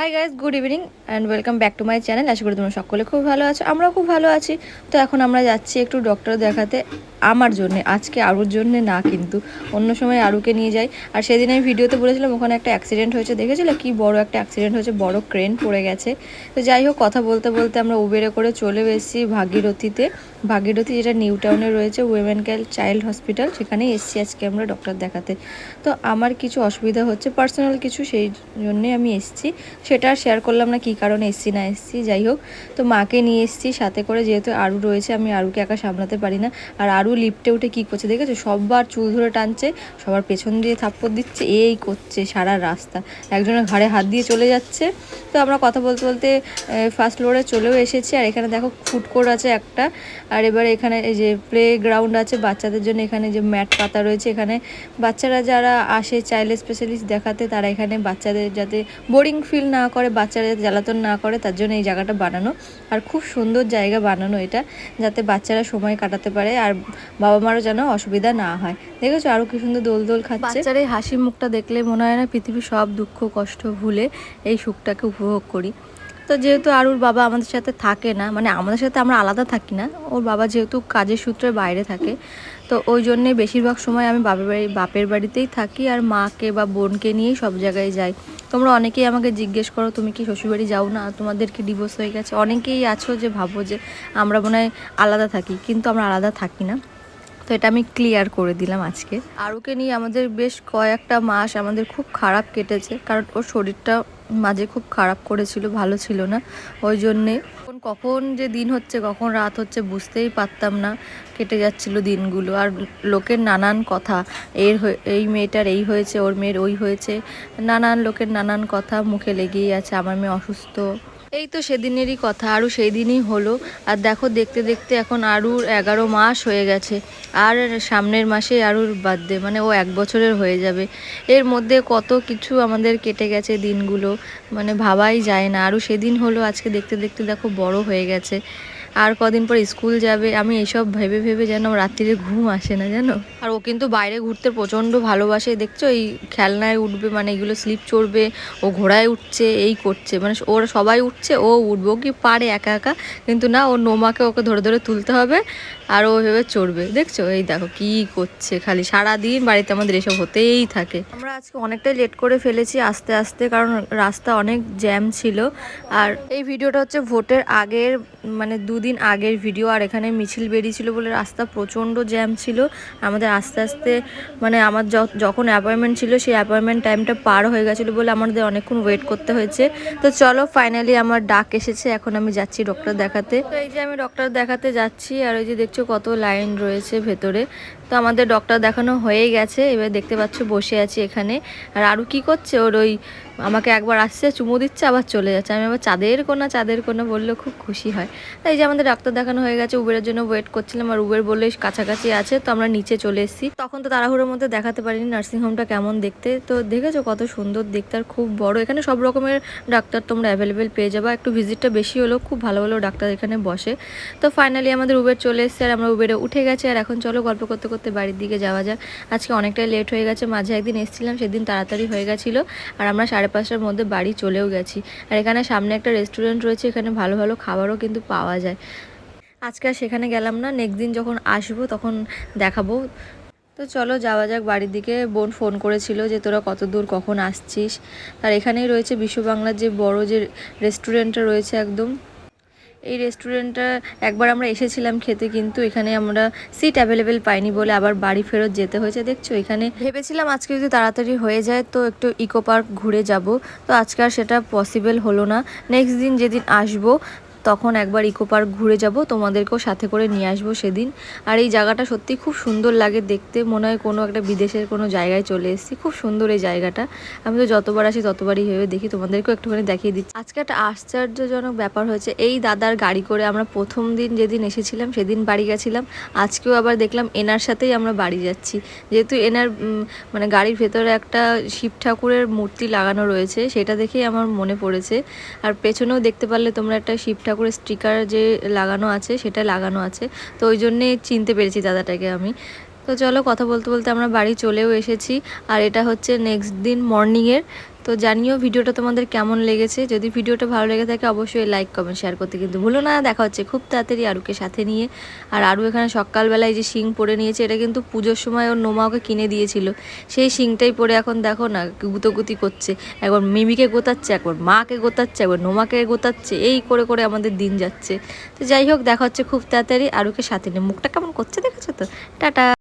Hi guys good evening and welcome back to my channel আশা করি তোমরা সকলে খুব ভালো আছো, আমরাও খুব ভালো আছি। তো এখন আমরা যাচ্ছি একটু ডক্টর দেখাতে আমার জন্যে, আজকে আরুর জন্যে না কিন্তু, অন্য সময় আরুকে নিয়ে যাই। আর সেদিন আমি ভিডিওতে বলেছিলাম ওখানে একটা অ্যাক্সিডেন্ট হয়েছে, দেখেছিলে? কি বড় একটা অ্যাক্সিডেন্ট হয়েছে, বড় ক্রেন পড়ে গেছে। তো যাই হোক, কথা বলতে বলতে আমরা উবেরে করে চলে এসেছি ভাগীরথীতে। ভাগীরথী যেটা নিউ টাউনে রয়েছে উইমেন ক্যাল চাইল্ড হসপিটাল সেখানে এসছি আজকে আমরা ডক্টর দেখাতে। তো আমার কিছু অসুবিধা হচ্ছে পার্সোনাল কিছু, সেই জন্যে আমি এসেছি। সেটা শেয়ার করলাম না, কী কারণে এসছি না এসছি, যাই হোক। তো মাকে নিয়ে এসেছি, সাথে করে যেহেতু আরু রয়েছে, আমি আরুকে একা সামলাতে পারি না। আর আরু লিফটে উঠে কী করছে দেখেছ? সববার চুল ধরে টানছে, সবার পেছন দিয়ে থাপ্পড় দিচ্ছে, এই করছে সারা রাস্তা। একজনের ঘাড়ে হাত দিয়ে চলে যাচ্ছে। তো আমরা কথা বলতে বলতে ফার্স্ট ফ্লোরে চলেও এসেছি। আর এখানে দেখো ফুড কোর্ট আছে একটা। আর এবারে এখানে এই যে প্লে গ্রাউন্ড আছে, বাচ্চাদের জন্য এখানে যে ম্যাট পাতা রয়েছে, এখানে বাচ্চারা যারা আসে চাইল্ড স্পেশালিস্ট দেখাতে, তারা এখানে বাচ্চাদের যাতে বোরিং ফিল না করে, বাচ্চারা জ্বালাতন না করে, তার জন্য এই জায়গাটা বানানো। আর খুব সুন্দর জায়গা বানানো এটা, যাতে বাচ্চারা সময় কাটাতে পারে আর বাবা মারও যেন অসুবিধা না হয়। দেখেছ আরও কি সুন্দর দোল দোল খাচ্ছে? বাচ্চার এই হাসি মুখটা দেখলে মনে হয় না পৃথিবীর সব দুঃখ, কষ্ট ভুলে এই সুখটাকে উপভোগ করি। তো যেহেতু আর ওর বাবা আমাদের সাথে থাকে না মানে আমাদের সাথে আমরা আলাদা থাকি না, ওর বাবা যেহেতু কাজের সূত্রে বাইরে থাকে, তো ওই জন্যে বেশিরভাগ সময় আমি বাপের বাড়ি, বাপের বাড়িতেই থাকি আর মাকে বা বোনকে নিয়েই সব জায়গায় যাই। তোমরা অনেকেই আমাকে জিজ্ঞেস করো, তুমি কি শ্বশুরবাড়ি যাও না? তোমাদের কি ডিভোর্স হয়ে গেছে? অনেকেই আছো যে ভাবো যে আমরা মনে হয় আলাদা থাকি, কিন্তু আমরা আলাদা থাকি না। তো এটা আমি ক্লিয়ার করে দিলাম আজকে। আরুকে নিয়ে আমাদের বেশ কয়েকটা মাস আমাদের খুব খারাপ কেটেছে, কারণ ওর শরীরটা মাঝে খুব খারাপ করেছিল, ভালো ছিল না। ওই জন্যে কখন যে দিন হচ্ছে, কখন রাত হচ্ছে বুঝতেই পারতাম না, কেটে যাচ্ছিল দিনগুলো। আর লোকের নানান কথা, এর এই মেয়েটার এই হয়েছে, ওর মেয়ের ওই হয়েছে, নানান লোকের নানান কথা মুখে লেগেই আছে, আমার মেয়ে অসুস্থ। এই তো সেদিনেরই কথা আরও সেই দিনই হলো। আর দেখো, দেখতে দেখতে এখন আরও এগারো মাস হয়ে গেছে। আর সামনের মাসে আরুর বার্থডে মানে ও এক বছরের হয়ে যাবে। এর মধ্যে কত কিছু আমাদের কেটে গেছে দিনগুলো মানে ভাবাই যায় না। আরও সেদিন হলো, আজকে দেখতে দেখতে দেখো বড় হয়ে গেছে। আর কদিন পর স্কুল যাবে। আমি এইসব ভেবে ভেবে যেন রাত্রিরে ঘুম আসে না, জানো? আর ও কিন্তু বাইরে ঘুরতে প্রচণ্ড ভালোবাসে। দেখছ, এই খেলনায় উঠবে মানে এগুলো স্লিপ চড়বে, ও ঘোড়ায় উঠছে, এই করছে। মানে ওরা সবাই উঠছে, ও উঠবো কি পারে একা একা। কিন্তু না, ওর নোমাকে ওকে ধরে ধরে তুলতে হবে আর ও ভেবে চড়বে। দেখছ? এই দেখো, কি করছে খালি। সারা দিন বাড়িতে আমাদের এসব হতেই থাকে। আমরা আজকে অনেকটাই লেট করে ফেলেছি আস্তে আস্তে, কারণ রাস্তা অনেক জ্যাম ছিল। আর এই ভিডিওটা হচ্ছে ভোটের আগের মানে দুদিন আগের ভিডিও আর এখানে মিছিল বেরিয়েছিল বলে রাস্তা প্রচণ্ড জ্যাম ছিল। আমাদের আস্তে আস্তে মানে আমার যখন অ্যাপয়েন্টমেন্ট ছিল, সেই অ্যাপয়েন্টমেন্ট টাইমটা পার হয়ে গেছিল বলে আমাদের অনেকক্ষণ ওয়েট করতে হয়েছে। তো চলো ফাইনালি আমার ডাক এসেছে, এখন আমি যাচ্ছি ডক্টর দেখাতে। তো এই যে আমি ডক্টর দেখাতে যাচ্ছি, আর ওই যে দেখছ কত লাইন রয়েছে ভেতরে। তো আমাদের ডক্টর দেখানো হয়ে গেছে, এবার দেখতে পাচ্ছ বসে আছি এখানে। আর আরও কি করছে? ওর ওই আমাকে একবার আসছে, চুমু দিচ্ছে, আবার চলে যাচ্ছে। আমি আবার চাঁদের কোনা চাঁদের কোনা বললে খুব খুশি হয়। তাই যে আমাদের ডাক্তার দেখানো হয়ে গেছে উবেরের জন্য ওয়েট করছিলাম, আর উবের বললে কাছাকাছি আছে, তো আমরা নিচে চলে এসেছি। তখন তো তাড়াহুড়োর মধ্যে দেখাতে পারিনি নার্সিংহোমটা কেমন দেখতে। তো দেখেছ কত সুন্দর দেখতে, আর খুব বড়। এখানে সব রকমের ডাক্তার তোমরা অ্যাভেলেবেল পেয়ে যাবা। একটু ভিজিটটা বেশি হলেও খুব ভালো ভালো ডাক্তার এখানে বসে। তো ফাইনালি আমাদের উবের চলে এসেছে, আর আমরা উবেরে উঠে গেছে। আর এখন চলো গল্প করতে করতে বাড়ির দিকে যাওয়া যাক। আজকে অনেকটাই লেট হয়ে গেছে, মাঝে একদিন এসেছিলাম, সেদিন তাড়াতাড়ি হয়ে গেছিল, আর আমরা সাড়ে পাঁচটার মধ্যে বাড়ি চলেও গেছি। আর এখানে সামনে একটা রেস্টুরেন্ট রয়েছে, এখানে ভালো ভালো খাবারও কিন্তু পাওয়া যায়। আজকে আর সেখানে গেলাম না নেক্সট দিন যখন আসব তখন দেখাবো। তো চলো যাওয়া যাক, বাড়ির দিকে বোন ফোন করেছিল যে তোরা কত দূর, কখন আসছিস। আর এখানেই রয়েছে বিশ্ব বাংলার যে বড় যে রেস্টুরেন্টটা রয়েছে একদম। এই রেস্টুরেন্টটা একবার আমরা এসেছিলাম খেতে, কিন্তু এখানে আমরা সিট অ্যাভেলেবেল পাইনি বলে আবার বাড়ি ফেরত যেতে হয়েছে। দেখছ, এখানে ভেবেছিলাম আজকে যদি তাড়াতাড়ি হয়ে যায় তো একটু ইকো পার্ক ঘুরে যাব, তো আজকে আর সেটা পসিবল হলো না। নেক্সট দিন যেদিন আসব তখন একবার ইকো পার্ক ঘুরে যাব, তোমাদেরকেও সাথে করে নিয়ে আসব সেদিন। আর এই জায়গাটা সত্যি খুব সুন্দর লাগে, দেখতে মনে হয় কোনো একটা বিদেশের কোনো জায়গায় চলে এসেছি। খুব সুন্দর এই জায়গাটা। আমি তো যতবার আসি ততবারই ভেবে দেখি, তোমাদেরকেও একটুখানি দেখিয়ে দিচ্ছি। আজকে একটা আশ্চর্যজনক ব্যাপার হয়েছে, এই দাদার গাড়ি করে আমরা প্রথম দিন যেদিন এসেছিলাম সেদিন বাড়ি গেছিলাম, আজকেও আবার দেখলাম এনার সাথেই আমরা বাড়ি যাচ্ছি। যেহেতু এনার মানে গাড়ির ভেতরে একটা শিব ঠাকুরের মূর্তি লাগানো রয়েছে, সেটা দেখেই আমার মনে পড়েছে। আর পেছনেও দেখতে পারলে তোমরা একটা শিব ঠাকুরের স্টিকার যে লাগানো আছে, সেটা লাগানো আছে। তো ওই জন্যে চিনতে পেরেছি দাদাটাকে আমি। তো চলো কথা বলতে বলতে আমরা বাড়ি চলেও এসেছি। আর এটা হচ্ছে নেক্সট দিন মর্নিংয়ের তো জানিও ভিডিওটা তোমাদের কেমন লেগেছে? যদি ভিডিওটা ভালো লেগে থাকে অবশ্যই লাইক কমেন্ট শেয়ার করতে কিন্তু ভুলো না। দেখা হচ্ছে খুব তাড়াতাড়ি আরুকে সাথে নিয়ে। আর আরু এখানে সকালবেলায় যে শিং পরে নিয়েছে, এটা কিন্তু পুজোর সময় ওর নোমা ওকে কিনে দিয়েছিল। সেই শিংটাই পরে এখন দেখো না, গুতোগুতি করছে। একবার মিমিকে গোতাচ্ছে, একবার মাকে গোতাচ্ছে, একবার নোমাকে গোতাচ্ছে, এই করে করে আমাদের দিন যাচ্ছে। তো যাই হোক, দেখা হচ্ছে খুব তাড়াতাড়ি আরুকে সাথে নিয়ে। মুখটা কেমন করছে দেখেছ তো? টাটা।